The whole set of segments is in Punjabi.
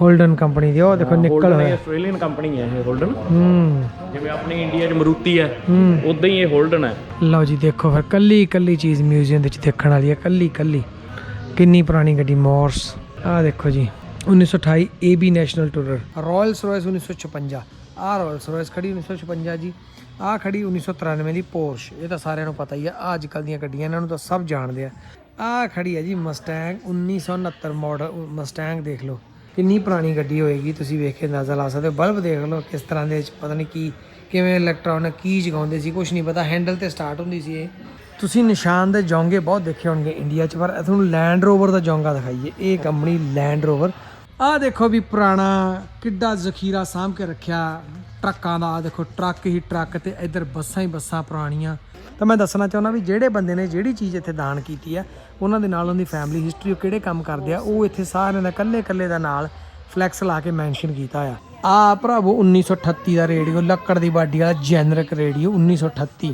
ਹੋਲਡਨ ਕੰਪਨੀ ਦੀ ਉਹ ਦੇਖੋ ਨਿਕਲ ਹੋਇਆ। ਆਸਟ੍ਰੇਲੀਅਨ ਕੰਪਨੀ ਹੈ ਇਹ ਹੋਲਡਨ ਹੂੰ। ਜਿਵੇਂ ਆਪਣੇ ਇੰਡੀਆ 'ਚ ਮਰੂਤੀ ਹੈ ਉਦਾਂ ਹੀ ਇਹ ਹੋਲਡਨ ਹੈ। ਲਓ ਜੀ ਦੇਖੋ ਫਿਰ ਕੱਲੀ ਕੱਲੀ ਚੀਜ਼ ਮਿਊਜ਼ੀਅਮ ਦੇ ਵਿੱਚ ਦੇਖਣ ਵਾਲੀ ਹੈ ਕੱਲੀ ਕੱਲੀ। ਕਿੰਨੀ ਪੁਰਾਣੀ ਗੱਡੀ ਮੋਰਸ ਆਹ ਦੇਖੋ ਜੀ 1928 AB national tourer Rolls Royce 1956 ਆਹ ਰਾਇਲਸ ਰॉयਸ ਖੜੀ 1956 ਜੀ। ਆਹ ਖੜੀ 1993 ਦੀ ਪੋਰਸ਼ ਇਹ ਤਾਂ ਸਾਰਿਆਂ ਨੂੰ ਪਤਾ ਹੀ ਆ ਅੱਜ ਕੱਲ ਦੀਆਂ ਗੱਡੀਆਂ ਇਹਨਾਂ ਨੂੰ ਤਾਂ ਸਭ ਜਾਣਦੇ ਆ। ਆਹ ਖੜੀ ਹੈ ਜੀ ਮਸਟੈਂਗ 1969 ਮਾਡਲ ਮਸਟੈਂਗ ਦੇਖ ਲਓ। ਕਿੰਨੀ ਪੁਰਾਣੀ ਗੱਡੀ ਹੋਏਗੀ ਤੁਸੀਂ ਵੇਖ ਕੇ ਅੰਦਾਜ਼ਾ ਲਾ ਸਕਦੇ ਹੋ। ਬਲਬ ਦੇਖ ਲਓ ਕਿਸ ਤਰ੍ਹਾਂ ਦੇ ਪਤਾ ਨਹੀਂ ਕੀ, ਕਿਵੇਂ ਇਲੈਕਟ੍ਰੋਨਿਕ ਕੀ ਜਗਾਉਂਦੇ ਸੀ ਕੁਝ ਨਹੀਂ ਪਤਾ। ਹੈਂਡਲ ਤੇ ਸਟਾਰਟ ਹੁੰਦੀ ਸੀ ਇਹ। ਤੁਸੀਂ ਨਿਸ਼ਾਨ ਦੇ ਜੌਂਗੇ ਬਹੁਤ ਦੇਖੇ ਹੋਣਗੇ ਇੰਡੀਆ 'ਚ, ਪਰ ਤੁਹਾਨੂੰ ਲੈਂਡ ਰੋਵਰ ਦਾ ਜੌਂਗਾ ਦਿਖਾਈਏ। ਇਹ ਕੰਪਨੀ ਲੈਂਡ ਰੋਵਰ ਆਹ ਦੇਖੋ ਵੀ ਪੁਰਾਣਾ, ਕਿੱਡਾ ਜ਼ਖੀਰਾ ਸਾਂਭ ਕੇ ਰੱਖਿਆ। ਟਰੱਕਾਂ ਦਾ, ਆਹ ਦੇਖੋ, ਟਰੱਕ ਹੀ ਟਰੱਕ ਤੇ ਇੱਧਰ ਬੱਸਾਂ ਹੀ ਬੱਸਾਂ ਪੁਰਾਣੀਆਂ। ਤਾਂ ਮੈਂ ਦੱਸਣਾ ਚਾਹੁੰਦਾ ਵੀ ਜਿਹੜੇ ਬੰਦੇ ਨੇ ਜਿਹੜੀ ਚੀਜ਼ ਇੱਥੇ ਦਾਨ ਕੀਤੀ ਆ, ਉਹਨਾਂ ਦੇ ਨਾਲ ਉਹਦੀ ਫੈਮਿਲੀ ਹਿਸਟਰੀ ਉਹ ਕਿਹੜੇ ਕੰਮ ਕਰਦੇ ਆ, ਉਹ ਇੱਥੇ ਸਾਰਿਆਂ ਦਾ ਇਕੱਲੇ ਇਕੱਲੇ ਦਾ ਨਾਲ ਫਲੈਕਸ ਲਾ ਕੇ ਮੈਂਸ਼ਨ ਕੀਤਾ ਆ। ਆ ਭਰਾਵੋ 1938 ਦਾ ਰੇਡੀਓ ਲੱਕੜ ਦੀ ਬਾਡੀ ਵਾਲਾ ਜੈਨਰਿਕ ਰੇਡੀਓ 1938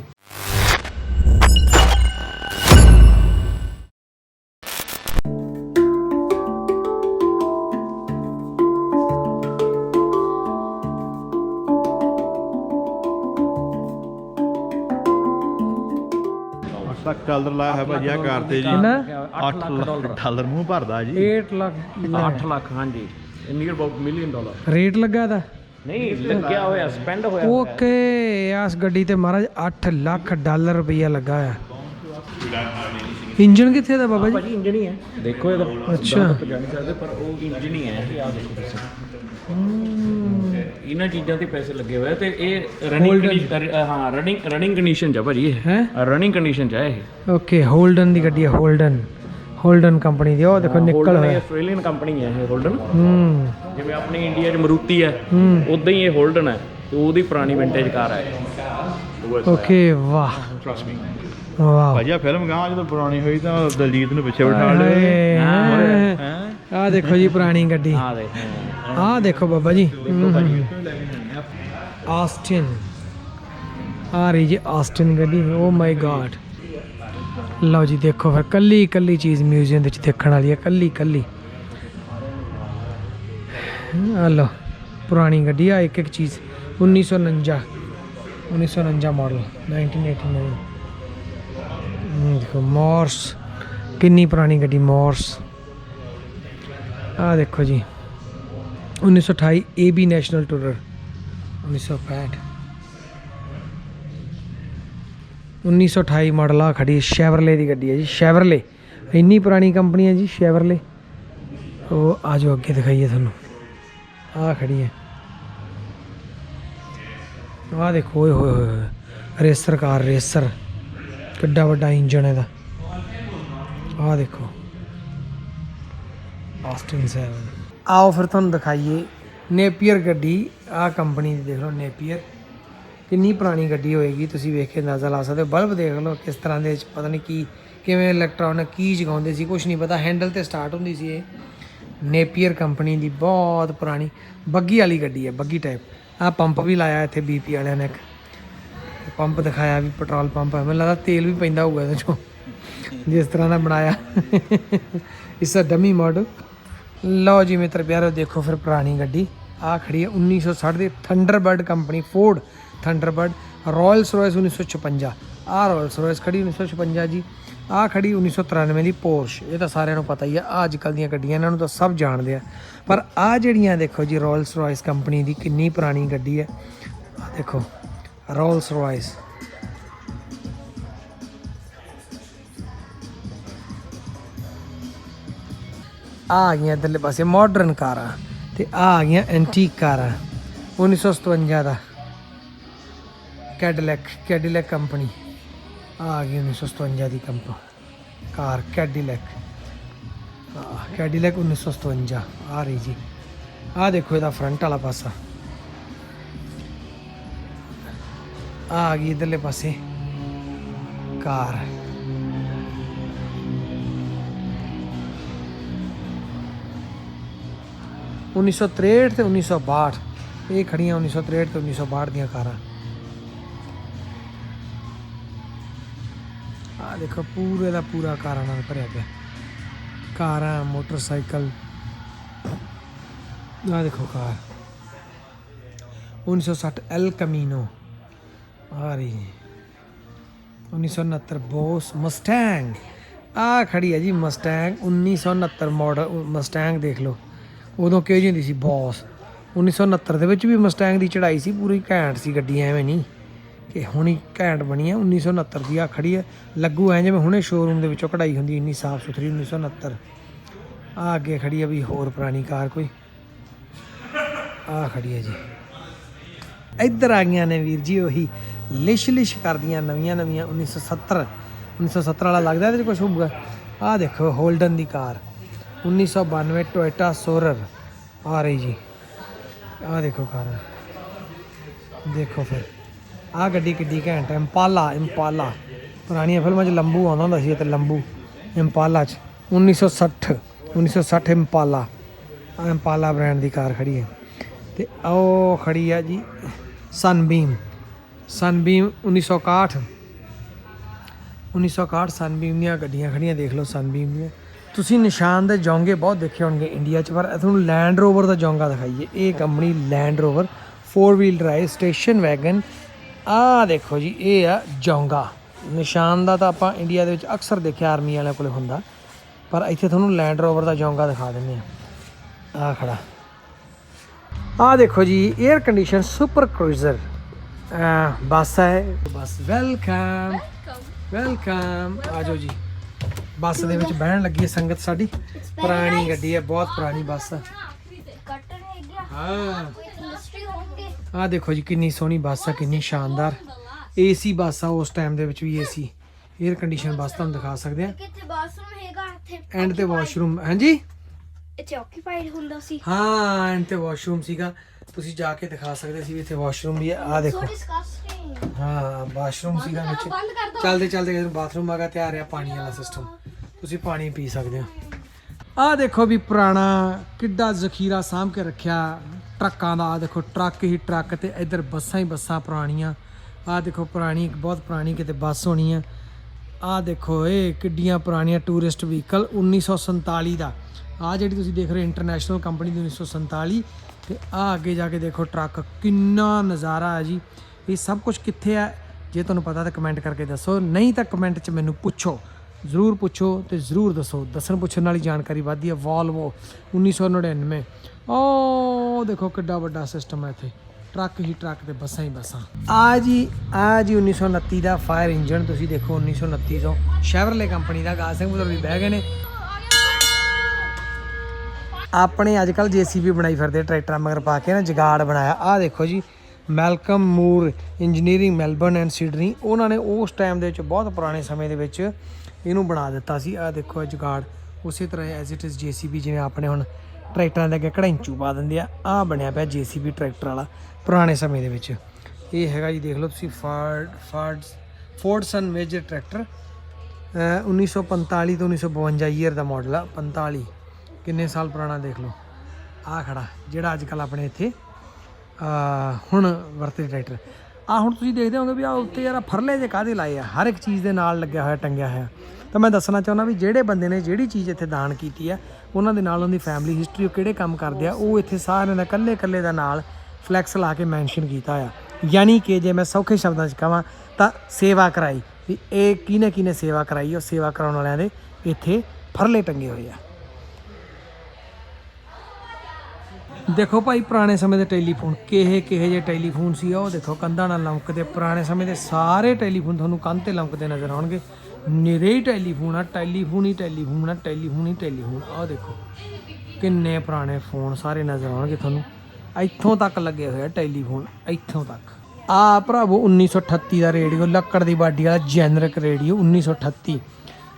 ਲੱਖ ਡਾਲਰ ਲਾਇਆ ਹੈ ਭਾਜੀ ਆ ਕਾਰ ਤੇ ਜੀ। ਕਿੰਨਾ? 8 ਲੱਖ ਡਾਲਰ। ਮੂੰਹ ਭਰਦਾ ਜੀ। 8 ਲੱਖ 8 ਲੱਖ ਹਾਂਜੀ। Near about million dollar rate ਲੱਗਾ ਦਾ ਨਹੀਂ ਲੱਗਿਆ ਹੋਇਆ ਸਪੈਂਡ ਹੋਇਆ ਓਕੇ ਇਸ ਗੱਡੀ ਤੇ ਮਹਾਰਾਜ 8 ਲੱਖ ਡਾਲਰ ਰੁਪਈਆ ਲੱਗਾ ਆ ਇੰਜਨ ਕਿੱਥੇ ਦਾ ਬਾਬਾ ਜੀ? ਭਾਜੀ ਇੰਜਨ ਹੀ ਹੈ। ਦੇਖੋ ਇਹਦਾ। ਅੱਛਾ। ਸਕਦੇ ਪਰ ਉਹ ਇੰਜਨ ਹੀ ਹੈ। ਇਹ ਆ ਦੇਖੋ ਤੁਸੀਂ। ਇਹਨਾਂ ਚੀਜ਼ਾਂ ਤੇ ਪੈਸੇ ਲੱਗੇ ਹੋਏ ਆ ਤੇ ਇਹ ਰਨਿੰਗ ਹਾਂ ਰਨਿੰਗ ਰਨਿੰਗ ਕੰਡੀਸ਼ਨ ਚ ਆ ਭਾਜੀ ਇਹ। ਹੈ? ਰਨਿੰਗ ਕੰਡੀਸ਼ਨ ਚ ਆ ਇਹ। ਓਕੇ ਹੋਲਡਨ ਦੀ ਗੱਡੀ ਹੈ ਹੋਲਡਨ ਹੋਲਡਨ ਕੰਪਨੀ ਦੀ ਉਹ ਦੇਖੋ ਨਿਕਲ ਹੋਇਆ। ਆਸਟ੍ਰੇਲੀਅਨ ਕੰਪਨੀ ਹੈ ਇਹ ਹੋਲਡਨ ਹੂੰ। ਜਿਵੇਂ ਆਪਣੇ ਇੰਡੀਆ 'ਚ ਮਰੂਤੀ ਹੈ ਹੂੰ। ਉਦਾਂ ਹੀ ਇਹ ਹੋਲਡਨ ਹੈ ਤੇ ਉਹਦੀ ਪੁਰਾਣੀ ਵਿੰਟੇਜ ਕਾਰ ਹੈ ਓਕੇ ਵਾਹ। ਟਰਸਟ ਮੀ ਵਾਹ। ਭਾਜੀ ਆ ਫਿਲਮ ਗਾਂ ਜਦੋਂ ਪੁਰਾਣੀ ਹੋਈ ਤਾਂ ਦਲਜੀਤ ਨੂੰ ਪਿੱਛੇ ਬਿਠਾ ਲਏ ਹਾਏ। ਆ ਦੇਖੋ ਜੀ ਪੁਰਾਣੀ ਗੱਡੀ। ਆ ਦੇ ਆ ਦੇਖੋ ਬਾਬਾ ਜੀ। ਆਸਟਿਨ ਆ ਰਹੀ ਜੀ ਆਸਟਿਨ ਗੱਡੀ। ਓ ਮਾਈ ਗॉड ਲਓ ਜੀ ਦੇਖੋ ਫਿਰ ਕੱਲੀ ਕੱਲੀ ਚੀਜ਼ ਮਿਊਜ਼ੀਅਮ ਦੇ ਵਿੱਚ ਦੇਖਣ ਵਾਲੀ ਹੈ ਕੱਲੀ ਕੱਲੀ। ਆ ਲਓ ਪੁਰਾਣੀ ਗੱਡੀ ਆ ਇੱਕ ਇੱਕ ਚੀਜ਼ 1949 1949 ਮਾਡਲ 1989 ਹਮ, ਦੇਖੋ ਮੋਰਸ ਕਿੰਨੀ ਪੁਰਾਣੀ ਗੱਡੀ ਮੋਰਸ ਆ ਦੇਖੋ ਜੀ। 1928 ਏਬੀ ਨੈਸ਼ਨਲ ਟੂਰਰ 1965 1928 ਮਾਡਲ ਆ ਖੜੀ ਸ਼ੈਵਰਲੇ ਦੀ ਗੱਡੀ ਹੈ ਜੀ ਸ਼ੈਵਰਲੇ ਇੰਨੀ ਪੁਰਾਣੀ ਕੰਪਨੀ ਹੈ ਜੀ ਸ਼ੈਵਰਲੇ ਉਹ ਆ ਜਾਓ ਅੱਗੇ ਦਿਖਾਈਏ ਤੁਹਾਨੂੰ। ਆ ਖੜੀ ਹੈ ਆ ਦੇਖੋ, ਓਏ ਹੋਏ ਹੋਏ ਹੋਏ। Racer car, racer. ਕਿੱਡਾ ਵੱਡਾ ਇੰਜਨ ਇਹਦਾ। ਆ ਦੇਖੋ। ਆਸਟਿਨ 7 ਆਓ ਫਿਰ ਤੁਹਾਨੂੰ ਦਿਖਾਈਏ ਨੇਪੀਅਰ ਗੱਡੀ। ਆ ਕੰਪਨੀ ਦੀ ਦੇਖ ਲਓ ਨੇਪੀਅਰ ਕਿੰਨੀ ਪੁਰਾਣੀ ਗੱਡੀ ਹੋਏਗੀ, ਤੁਸੀਂ ਵੇਖ ਕੇ ਅੰਦਾਜ਼ਾ ਲਾ ਸਕਦੇ ਹੋ। ਬਲਬ ਦੇਖ ਲਓ ਕਿਸ ਤਰ੍ਹਾਂ ਦੇ ਵਿੱਚ, ਪਤਾ ਨਹੀਂ ਕੀ, ਕਿਵੇਂ ਇਲੈਕਟ੍ਰੋਨਿਕ ਕੀ ਜਗਾਉਂਦੇ ਸੀ ਕੁਝ ਨਹੀਂ ਪਤਾ। ਹੈਂਡਲ ਤੇ ਸਟਾਰਟ ਹੁੰਦੀ ਸੀ ਇਹ। ਨੇਪੀਅਰ ਕੰਪਨੀ ਦੀ ਬਹੁਤ ਪੁਰਾਣੀ, ਬੱਗੀ ਵਾਲੀ ਗੱਡੀ ਹੈ, ਬੱਗੀ ਟਾਈਪ ਆ ਪੰਪ ਵੀ ਲਾਇਆ ਇੱਥੇ ਬੀਪੀ ਵਾਲਿਆਂ ਨੇ ਇੱਕ। ਪੰਪ ਦਿਖਾਇਆ ਵੀ ਪੈਟਰੋਲ ਪੰਪ ਹੈ। ਮੈਨੂੰ ਲੱਗਦਾ ਤੇਲ ਵੀ ਪੈਂਦਾ ਹੋਊਗਾ ਇਹਦੇ ਚੋਂ। ਜਿਸ ਤਰ੍ਹਾਂ ਦਾ ਬਣਾਇਆ। ਇਸ ਡਮੀ ਮਾਡਲ ਲਓ ਜੀ ਮਿੱਤਰ ਪਿਆਰੋ, ਦੇਖੋ ਫਿਰ ਪੁਰਾਣੀ ਗੱਡੀ। ਆ ਖੜੀ ਹੈ 1960 ਦੀ Thunderbird company Ford Thunderbird Rolls Royce 1956 ਆ ਰਾਇਲਸ ਰਾਇਸ ਖੜੀ 1956 ਜੀ। ਆ ਖੜੀ 1993 ਦੀ ਪੋਰਸ਼ ਇਹ ਤਾਂ ਸਾਰਿਆਂ ਨੂੰ ਪਤਾ ਹੀ ਆ ਅੱਜ ਕੱਲ ਦੀਆਂ ਗੱਡੀਆਂ, ਇਹਨਾਂ ਨੂੰ ਤਾਂ ਸਭ ਜਾਣਦੇ ਆ। ਪਰ ਆ ਜਿਹੜੀਆਂ ਦੇਖੋ ਜੀ ਰਾਇਲਸ ਰਾਇਸ ਕੰਪਨੀ ਦੀ ਕਿੰਨੀ ਪੁਰਾਣੀ ਗੱਡੀ ਹੈ। ਆ ਦੇਖੋ ਰਾਇਲਸ ਰਾਇਸ ਆ ਆ ਗਈਆਂ ਇੱਧਰਲੇ ਪਾਸੇ ਮਾਡਰਨ ਕਾਰਾਂ ਤੇ ਆ ਆ ਗਈਆਂ ਐਂਟੀਕ ਕਾਰਾਂ 1957 ਦਾ। ਕੈਡਲੈਕ ਕੈਡਿਲੈਕ ਕੰਪਨੀ ਆ ਆ ਗਈ 1957 ਦੀ ਕੰਪਨੀ ਕਾਰ ਕੈਡਿਲੈਕ ਆ ਕੈਡਿਲੈਕ 1957 ਆ ਰਹੀ ਜੀ। ਆ ਦੇਖੋ ਇਹਦਾ ਫਰੰਟ ਵਾਲਾ ਪਾਸਾ। ਆ ਗਈ ਇੱਧਰਲੇ ਪਾਸੇ ਕਾਰ ਉੱਨੀ ਸੌ 63 ਤੇ 1962 ਇਹ ਖੜੀਆਂ 1963 ਤੇ 1962 ਦੀਆਂ ਕਾਰਾਂ। ਆ ਦੇਖੋ, ਪੂਰੇ ਦਾ ਪੂਰਾ ਕਾਰਾਂ ਨਾਲ ਭਰਿਆ ਪਿਆ। ਕਾਰਾਂ, ਮੋਟਰਸਾਈਕਲ। ਆ ਦੇਖੋ ਕਾਰ। 1960 ਐਲ ਕਮੀਨੋ। ਆ ਰਹੀ ਹੈ 1969 ਬੋਸ ਮਸਟੈਂਗ। ਆ ਖੜੀ ਹੈ ਜੀ ਮਸਟੈਂਗ। 1969 ਮਾਡਲ ਮਸਟੈਂਗ ਦੇਖ ਲਓ। ਉਦੋਂ ਕਿਹੋ ਜਿਹੀ ਹੁੰਦੀ ਸੀ, ਬੋਸ। 1969 ਦੇ ਵਿੱਚ ਵੀ ਮਸਟੈਂਗ ਦੀ ਚੜਾਈ ਸੀ, ਪੂਰੀ ਘੈਂਟ ਸੀ ਗੱਡੀ, ਐਵੇਂ ਨਹੀਂ ਕਿ ਹੁਣੀ ਘੈਂਟ ਬਣੀ ਹੈ 1969 ਦੀ ਆ ਖੜੀ ਹੈ ਲੱਗੂ ਐ ਜਿਵੇਂ ਹੁਣੇ ਸ਼ੋਰੂਮ ਦੇ ਵਿੱਚੋਂ ਕਢਾਈ ਹੁੰਦੀ, ਇੰਨੀ ਸਾਫ਼ ਸੁਥਰੀ 1969 ਆ ਅੱਗੇ ਖੜੀ ਹੈ ਵੀ ਹੋਰ ਪੁਰਾਣੀ ਕਾਰ ਕੋਈ। ਆ ਖੜੀ ਹੈ ਜੀ। ਇੱਧਰ ਆ ਗਈਆਂ ਨੇ ਵੀਰ ਜੀ, ਉਹੀ ਲਿਸ਼ ਲਿਸ਼ ਕਰਦੀਆਂ ਨਵੀਆਂ ਨਵੀਆਂ। 1970 1970 ਵਾਲਾ ਲੱਗਦਾ ਇਹਦੇ 'ਚ ਕੁਝ ਹੋਊਗਾ। ਆ ਦੇਖੋ ਹੋਲਡਨ ਦੀ ਕਾਰ। 1992 ਟੋਇਟਾ ਸੋਰਰ। ਆ ਰਹੀ ਜੀ। ਆ ਦੇਖੋ ਕਾਰ ਦੇਖੋ ਫਿਰ। ਆ ਗੱਡੀ ਕਿੱਡੀ ਘੈਂਟ ਹੈ। ਇੰਪਾਲਾ ਇੰਪਾਲਾ। ਪੁਰਾਣੀਆਂ ਫਿਲਮਾਂ 'ਚ ਲੰਬੂ ਆਉਂਦਾ ਹੁੰਦਾ ਸੀ ਤੇ ਲੰਬੂ। ਇੰਪਾਲਾ 'ਚ। 1960 1960 ਇੰਪਾਲਾ। ਆ ਇੰਪਾਲਾ ਬ੍ਰਾਂਡ ਦੀ ਕਾਰ ਖੜੀ ਹੈ। ਤੇ ਉਹ ਖੜੀ ਆ ਜੀ ਸਨਬੀਮ ਸਨਬੀਮ 1961 1961 ਸਨਬੀਮ ਦੀਆਂ ਗੱਡੀਆਂ ਖੜੀਆਂ ਦੇਖ ਲਓ ਸਨਬੀਮ ਦੀਆਂ। ਤੁਸੀਂ ਨਿਸ਼ਾਨ ਦੇ ਜੋਂਗੇ ਬਹੁਤ ਦੇਖੇ ਹੋਣਗੇ ਇੰਡੀਆ 'ਚ ਪਰ ਤੁਹਾਨੂੰ ਲੈਂਡ ਰੋਵਰ ਦਾ ਜੋਂਗਾ ਦਿਖਾਈਏ। ਇਹ company Land Rover 4 wheel drive station wagon ਆਹ ਦੇਖੋ ਜੀ ਇਹ ਆ ਜੋਂਗਾ। ਨਿਸ਼ਾਨ ਦਾ ਤਾਂ ਆਪਾਂ ਇੰਡੀਆ ਦੇ ਵਿੱਚ ਅਕਸਰ ਦੇਖਿਆ ਆਰਮੀ ਵਾਲਿਆਂ ਕੋਲੇ ਹੁੰਦਾ ਪਰ ਇੱਥੇ ਤੁਹਾਨੂੰ ਲੈਂਡ ਰੋਵਰ ਦਾ ਜੋਂਗਾ ਦਿਖਾ ਦਿੰਦੇ ਆ ਆ ਖੜਾ। ਆ ਦੇਖੋ ਜੀ air condition super cruiser bus ਹੈ। ਬੱਸ ਵੈਲਕਮ ਵੈਲਕਮ ਆਜੋ ਜੀ। ਬੱਸ ਦੇ ਵਿੱਚ ਬਹਿਣ ਲੱਗੀ ਹੈ ਸੰਗਤ ਸਾਡੀ। ਪੁਰਾਣੀ ਗੱਡੀ ਹੈ ਬਹੁਤ ਪੁਰਾਣੀ ਬੱਸ ਹੈ। ਕਟਰ ਹੈਗਾ ਹਾਂ। ਕੋਈ ਇੰਡਸਟਰੀ ਹੋਣਗੇ ਆ ਦੇਖੋ ਜੀ ਕਿੰਨੀ ਸੋਹਣੀ ਬੱਸ ਹੈ ਕਿੰਨੀ ਸ਼ਾਨਦਾਰ। ਏਸੀ ਬੱਸ ਆ ਉਸ ਟਾਈਮ ਦੇ ਵਿੱਚ ਵੀ ਏਸੀ 에ਅਰ ਕੰਡੀਸ਼ਨ ਬੱਸ ਤੁਹਾਨੂੰ ਦਿਖਾ ਸਕਦੇ ਆ ਕਿੱਥੇ ਬਾਥਰੂਮ ਹੈਗਾ ਇੱਥੇ ਐਂਡ ਤੇ ਵਾਸ਼ਰੂਮ ਹਾਂਜੀ? ਇੱਥੇ ਆਕੂਪਾਈਡ ਹੁੰਦਾ ਸੀ। ਹਾਂ ਐਂਡ ਤੇ ਵਾਸ਼ਰੂਮ ਸੀਗਾ। ਤੁਸੀਂ ਜਾ ਕੇ ਦਿਖਾ ਸਕਦੇ ਸੀ ਵੀ ਇੱਥੇ ਵਾਸ਼ਰੂਮ ਵੀ ਆ ਦੇਖੋ। ਹਾਂ ਵਾਸ਼ਰੂਮ ਸੀਗਾ ਵਿੱਚ। ਚੱਲਦੇ ਚੱਲਦੇ ਬਾਥਰੂਮ ਆ ਗਿਆ ਤੇ ਆ ਪਾਣੀ ਵਾਲਾ ਸਿਸਟਮ ਤੁਸੀਂ ਪਾਣੀ ਪੀ ਸਕਦੇ ਹੋ। ਆਹ ਦੇਖੋ ਵੀ ਪੁਰਾਣਾ ਕਿੱਡਾ ਜ਼ਖੀਰਾ ਸਾਂਭ ਕੇ ਰੱਖਿਆ ਟਰੱਕਾਂ ਦਾ। ਆਹ ਦੇਖੋ ਟਰੱਕ ਹੀ ਟਰੱਕ ਤੇ ਇੱਧਰ ਬੱਸਾਂ ਹੀ ਬੱਸਾਂ ਪੁਰਾਣੀਆਂ। ਆਹ ਦੇਖੋ ਪੁਰਾਣੀ ਇੱਕ ਬਹੁਤ ਪੁਰਾਣੀ ਕਿਤੇ ਬੱਸ ਹੋਣੀ ਆ। ਆਹ ਦੇਖੋ ਇਹ ਕਿੱਡੀਆਂ ਪੁਰਾਣੀਆਂ ਟੂਰਿਸਟ ਵਹੀਕਲ 1947 ਦਾ। ਆਹ ਜਿਹੜੀ ਤੁਸੀਂ ਦੇਖ ਰਹੇ ਹੋ ਇੰਟਰਨੈਸ਼ਨਲ ਕੰਪਨੀ ਦੀ 1947 ਤੇ ਆਹ ਅੱਗੇ ਜਾ ਕੇ ਦੇਖੋ ਟਰੱਕ, ਕਿੰਨਾ ਨਜ਼ਾਰਾ ਹੈ ਜੀ। ਇਹ ਸਭ ਕੁਝ ਕਿੱਥੇ ਹੈ ਜੇ ਤੁਹਾਨੂੰ ਪਤਾ ਤਾਂ ਕਮੈਂਟ ਕਰਕੇ ਦੱਸੋ, ਨਹੀਂ ਤਾਂ ਕਮੈਂਟ 'ਚ ਮੈਨੂੰ ਪੁੱਛੋ। ਜ਼ਰੂਰ ਪੁੱਛੋ ਤੇ ਜ਼ਰੂਰ ਦੱਸੋ। ਦੱਸਣ ਪੁੱਛਣ ਵਾਲੀ ਜਾਣਕਾਰੀ ਵੱਧਦੀ ਹੈ। ਵੋਲਵੋ 1999 ਉਹ ਦੇਖੋ ਕਿੱਡਾ ਵੱਡਾ ਸਿਸਟਮ ਹੈ ਇੱਥੇ। ਟਰੱਕ ਹੀ ਟਰੱਕ ਤੇ ਬੱਸਾਂ ਹੀ ਬੱਸਾਂ। ਆ ਜੀ ਆ ਜੀ 1929 ਦਾ ਫਾਇਰ ਇੰਜਨ ਤੁਸੀਂ ਦੇਖੋ 1929 ਤੋਂ ਸ਼ੈਵਰਲੇ ਕੰਪਨੀ ਦਾ ਗਾਜ ਸਿੰਘ ਬੁੱਧਰ ਵੀ ਬਹਿ ਗਏ ਨੇ। ਆਪਣੇ ਅੱਜ ਕੱਲ ਜੀਸੀਬੀ ਬਣਾਈ ਫਿਰਦੇ ਟਰੈਕਟਰਾਂ, ਮਗਰ ਪਾ ਕੇ ਨਾ ਜਗਾੜ ਬਣਾਇਆ। ਆਹ ਦੇਖੋ ਜੀ Malcolm Moore engineering Melbourne and Sydney ਉਹਨਾਂ ਨੇ ਉਸ ਟਾਈਮ ਦੇ ਵਿੱਚ, ਬਹੁਤ ਪੁਰਾਣੇ ਸਮੇਂ ਦੇ ਵਿੱਚ ਇਹਨੂੰ ਬਣਾ ਦਿੱਤਾ ਸੀ। ਆਹ ਦੇਖੋ ਇਹ ਜਗਾੜ। ਉਸੇ ਤਰ੍ਹਾਂ ਐਜ਼ ਇਟ ਇਜ਼ ਜੀਸੀਬੀ ਜਿਵੇਂ ਆਪਣੇ ਹੁਣ ਟਰੈਕਟਰਾਂ ਦੇ ਅੱਗੇ ਕਢਾਂਚੂ ਪਾ ਦਿੰਦੇ ਆ। ਆਹ ਬਣਿਆ ਪਿਆ ਜੀਸੀਬੀ ਟਰੈਕਟਰ ਵਾਲਾ ਪੁਰਾਣੇ ਸਮੇਂ ਦੇ ਵਿੱਚ। ਇਹ ਹੈਗਾ ਜੀ ਦੇਖ ਲਓ ਤੁਸੀਂ ਫਾਰਡ ਫਾਰਡ ਫੋਰਡਸਨ ਮੇਜਰ ਟਰੈਕਟਰ। ਅਹ 1945 ਤੋਂ 1952 ਈਅਰ ਦਾ ਮਾਡਲ ਆ 45 ਕਿੰਨੇ ਸਾਲ ਪੁਰਾਣਾ ਦੇਖ ਲਓ। ਆ ਖੜਾ, ਜਿਹੜਾ ਅੱਜ ਕੱਲ ਆਪਣੇ ਇੱਥੇ ਹੁਣ ਵਰਤੇ ਟਰੈਕਟਰ। ਆ ਹੁਣ ਤੁਸੀਂ ਦੇਖਦੇ ਹੋਗੇ ਵੀ ਆ ਉੱਤੇ ਯਾਰ ਫਰਲੇ ਜੇ ਕਾਦੇ ਲਾਏ ਆ? ਹਰ ਇੱਕ ਚੀਜ਼ ਦੇ ਨਾਲ ਲੱਗਿਆ ਹੋਇਆ, ਟੰਗਿਆ ਹੋਇਆ। ਤਾਂ ਮੈਂ ਦੱਸਣਾ ਚਾਹੁੰਦਾ ਵੀ ਜਿਹੜੇ ਬੰਦੇ ਨੇ ਜਿਹੜੀ ਚੀਜ਼ ਇੱਥੇ ਦਾਨ ਕੀਤੀ ਆ, ਉਹਨਾਂ ਦੇ ਨਾਲ ਉਹਦੀ ਫੈਮਿਲੀ ਹਿਸਟਰੀ ਉਹ ਕਿਹੜੇ ਕੰਮ ਕਰਦੇ ਆ, ਉਹ ਇੱਥੇ ਸਾਰਿਆਂ ਦਾ ਇਕੱਲੇ ਇਕੱਲੇ ਦਾ ਨਾਲ ਫਲੈਕਸ ਲਾ ਕੇ ਮੈਂਸ਼ਨ ਕੀਤਾ ਆ ਯਾਨੀ ਕਿ ਜੇ ਮੈਂ ਸੌਖੇ ਸ਼ਬਦਾਂ 'ਚ ਕਹਾਂ, ਤਾਂ ਸੇਵਾ ਕਰਾਈ। ਵੀ ਇਹ ਕਿਹਨੇ ਕਿਹਨੇ ਸੇਵਾ ਕਰਾਈ ਉਹ ਸੇਵਾ ਕਰਾਉਣ ਵਾਲਿਆਂ ਦੇ ਇੱਥੇ ਫਰਲੇ ਟੰਗੇ ਹੋਏ ਆ। ਦੇਖੋ ਭਾਈ, ਪੁਰਾਣੇ ਸਮੇਂ ਦੇ ਟੈਲੀਫੋਨ, ਕਿਹੇ ਕਿਹੇ ਜੇ ਟੈਲੀਫੋਨ ਸੀ ਉਹ ਦੇਖੋ, ਕੰਧਾਂ ਨਾਲ ਲੰਕਦੇ ਪੁਰਾਣੇ ਸਮੇਂ ਦੇ ਸਾਰੇ ਟੈਲੀਫੋਨ ਤੁਹਾਨੂੰ ਕੰਧ ਤੇ ਲੰਕਦੇ ਨਜ਼ਰ ਆਉਣਗੇ। ਨਿਰੇ ਹੀ ਟੈਲੀਫੋਨ ਆ, ਟੈਲੀਫੋਨ ਹੀ ਟੈਲੀਫੋਨ ਆ, ਟੈਲੀਫੋਨ ਹੀ ਟੈਲੀਫੋਨ। ਆਹ ਦੇਖੋ, ਕਿੰਨੇ ਪੁਰਾਣੇ ਫੋਨ ਸਾਰੇ ਨਜ਼ਰ ਆਉਣਗੇ ਤੁਹਾਨੂੰ। ਇੱਥੋਂ ਤੱਕ ਲੱਗੇ ਹੋਏ ਆ ਟੈਲੀਫੋਨ, ਇੱਥੋਂ ਤੱਕ। ਆ ਭਰਾਵੋ 1938 ਦਾ ਰੇਡੀਓ, ਲੱਕੜ ਦੀ ਬਾਡੀ ਵਾਲਾ ਜੈਨਰਿਕ ਰੇਡੀਓ 1938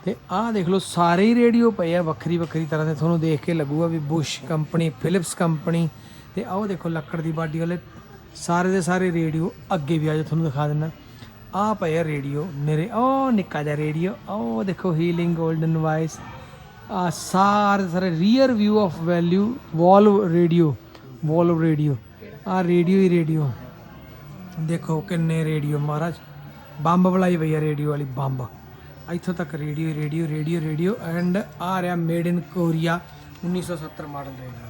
ਤੇ ਆਹ ਦੇਖ ਲਓ, ਸਾਰੇ ਹੀ ਰੇਡੀਓ ਪਏ ਆ ਵੱਖਰੀ ਵੱਖਰੀ ਤਰ੍ਹਾਂ ਦੇ। ਤੁਹਾਨੂੰ ਦੇਖ ਕੇ ਲੱਗੂਗਾ ਵੀ ਬੁਸ਼ ਕੰਪਨੀ, ਫਿਲਿਪਸ ਕੰਪਨੀ ਤੇ ਆਹ ਦੇਖੋ ਲੱਕੜ ਦੀ ਬਾਡੀ ਵਾਲੇ ਸਾਰੇ ਦੇ ਸਾਰੇ ਰੇਡੀਓ ਅੱਗੇ ਵੀ ਆ ਜਾ ਤੁਹਾਨੂੰ ਦਿਖਾ ਦਿੰਦਾ। ਆਹ ਪਏ ਆ ਰੇਡੀਓ ਮੇਰੇ ਉਹ ਨਿੱਕਾ ਜਿਹਾ ਰੇਡੀਓ ਉਹ ਦੇਖੋ ਹੀਲਿੰਗ 골ਡਨ ਵਾਇਸ ਆ ਸਾਰੇ ਸਾਰੇ rear view of value valve radio valve radio ਆ ਰੇਡੀਓ ਹੀ ਰੇਡੀਓ। ਦੇਖੋ ਕਿੰਨੇ ਰੇਡੀਓ ਮਹਾਰਾਜ, ਬੰਬ ਬੁਲਾਈ ਪਈ ਆ ਰੇਡੀਓ ਵਾਲੀ, ਬੰਬ। ਇੱਥੋਂ ਤੱਕ radio radio radio radio and ਆ ਰਿਹਾ made in Korea 1970 model radio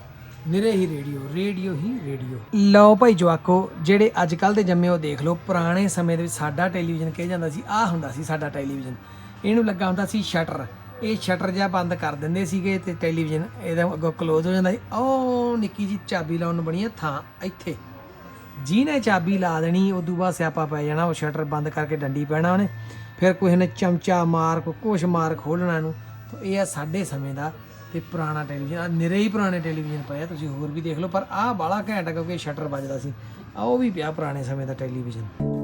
ਨਿਰੇ ਹੀ ਰੇਡੀਓ ਰੇਡੀਓ ਹੀ ਰੇਡੀਓ। ਲਓ ਭਾਈ ਜਵਾਕੋ, ਜਿਹੜੇ ਅੱਜ ਕੱਲ ਦੇ ਜੰਮੇ ਉਹ ਦੇਖ ਲਓ, ਪੁਰਾਣੇ ਸਮੇਂ ਦੇ ਵਿੱਚ ਸਾਡਾ ਟੈਲੀਵਿਜ਼ਨ ਕਿਹਾ ਜਾਂਦਾ ਸੀ, ਆਹ ਹੁੰਦਾ ਸੀ ਸਾਡਾ ਟੈਲੀਵਿਜ਼ਨ ਇਹਨੂੰ ਲੱਗਾ ਹੁੰਦਾ ਸੀ ਸ਼ਟਰ ਇਹ ਸ਼ਟਰ ਜਿਹਾ ਬੰਦ ਕਰ ਦਿੰਦੇ ਸੀਗੇ ਤੇ ਟੈਲੀਵਿਜ਼ਨ ਇਹਦਾ ਅੱਗੋਂ ਕਲੋਜ਼ ਹੋ ਜਾਂਦਾ ਸੀ। ਉਹ ਨਿੱਕੀ ਜੀ ਚਾਬੀ ਲਾਉਣ ਨੂੰ ਬਣੀ ਆ ਥਾਂ ਇੱਥੇ। ਜਿਹਨੇ ਚਾਬੀ ਲਾ ਦੇਣੀ, ਉਦੋਂ ਬਾਅਦ ਸਿਆਪਾ ਪੈ ਜਾਣਾ, ਉਹ ਸ਼ਟਰ ਬੰਦ ਕਰਕੇ ਡੰਡੀ ਪੈਣਾ ਉਹਨੇ। ਫਿਰ ਕਿਸੇ ਨੇ ਚਮਚਾ ਮਾਰ ਕੋ ਕੁਛ ਮਾਰ ਖੋਲਣਾ ਨੂੰ ਤਾਂ ਇਹ ਆ ਸਾਡੇ ਸਮੇਂ ਦਾ ਤੇ ਪੁਰਾਣਾ ਟੈਲੀਵਿਜ਼ਨ। ਆ ਨਿਰੇ ਹੀ ਪੁਰਾਣੇ ਟੈਲੀਵਿਜ਼ਨ ਪਏ ਆ, ਤੁਸੀਂ ਹੋਰ ਵੀ ਦੇਖ ਲਓ, ਪਰ ਆਹ ਬਾਲਾ ਘੈਂਟ ਆ ਕਿਉਂਕਿ ਸ਼ਟਰ ਵੱਜਦਾ ਸੀ। ਆ ਉਹ ਵੀ ਪਿਆ ਪੁਰਾਣੇ ਸਮੇਂ ਦਾ ਟੈਲੀਵਿਜ਼ਨ।